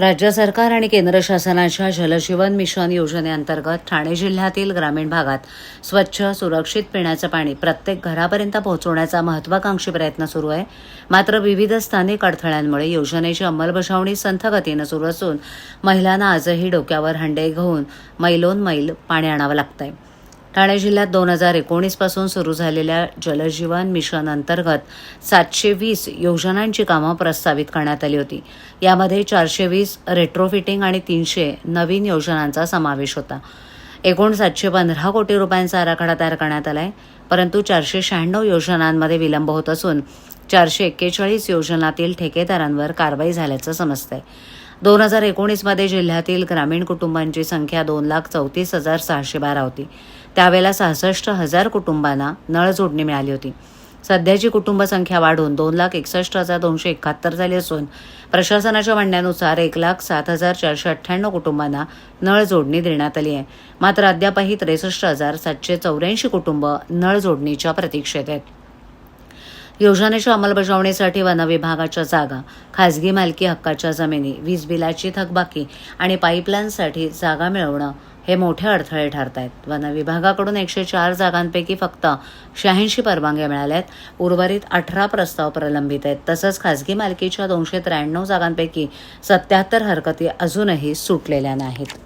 राज्य सरकार आणि केंद्र शासनाच्या जलजीवन मिशन योजनेअंतर्गत ठाणे जिल्ह्यातील ग्रामीण भागात स्वच्छ सुरक्षित पिण्याचं पाणी प्रत्येक घरापर्यंत पोहोचवण्याचा महत्वाकांक्षी प्रयत्न सुरू आहे. मात्र विविध स्थानिक अडथळ्यांमुळे योजनेची अंमलबजावणी संथगतीनं सुरू असून महिलांना आजही डोक्यावर हंडे घेऊन मैलोन मैल पाणी आणावं लागतंय. ठाणे जिल्ह्यात दोन हजार एकोणीसपासून सुरू झालेल्या जलजीवन मिशन अंतर्गत सातशे वीस योजनांची कामं प्रस्तावित करण्यात आली होती. यामध्ये चारशे वीस रेट्रोफिटिंग आणि तीनशे नवीन योजनांचा समावेश होता. एकूण सातशे पंधरा कोटी रुपयांचा आराखडा तयार करण्यात आला आहे परंतु चारशे शहाण्णव योजनांमध्ये विलंब होत असून चारशे एक्केचाळीस योजनातील ठेकेदारांवर कारवाई झाल्याचं समजतंय. दोन हजार एकोणीसमध्ये जिल्ह्यातील ग्रामीण कुटुंबांची संख्या दोन लाख चौतीस हजार सहाशे बारा होती. त्यावेळेला सहासष्ट हजार कुटुंबांना नळ जोडणी मिळाली होती. सध्याची कुटुंबसंख्या वाढून दोन लाख एकसष्ट हजार दोनशे एकाहत्तर झाली असून प्रशासनाच्या म्हणण्यानुसार एक लाख सात हजार चारशे अठ्ठ्याण्णव कुटुंबांना नळ जोडणी देण्यात आली आहे. मात्र अद्यापही त्रेसष्ट हजार सातशे चौऱ्याऐंशी कुटुंब नळ जोडणीच्या प्रतीक्षेत आहेत. योजनेच्या अंमलबजावणीसाठी वनविभागाच्या जागा खासगी मालकी हक्काच्या जमिनी वीज बिलाची थकबाकी आणि पाईपलाईनसाठी जागा मिळवणं हे मोठे अडथळे ठरत आहेत वनविभागाकडून एकशे चार जागांपैकी फक्त शहाऐंशी परवानग्या मिळाल्या आहेत उर्वरित अठरा प्रस्ताव प्रलंबित आहेत. तसंच खासगी मालकीच्या दोनशे त्र्याण्णव जागांपैकी सत्याहत्तर हरकती अजूनही सुटलेल्या नाहीत.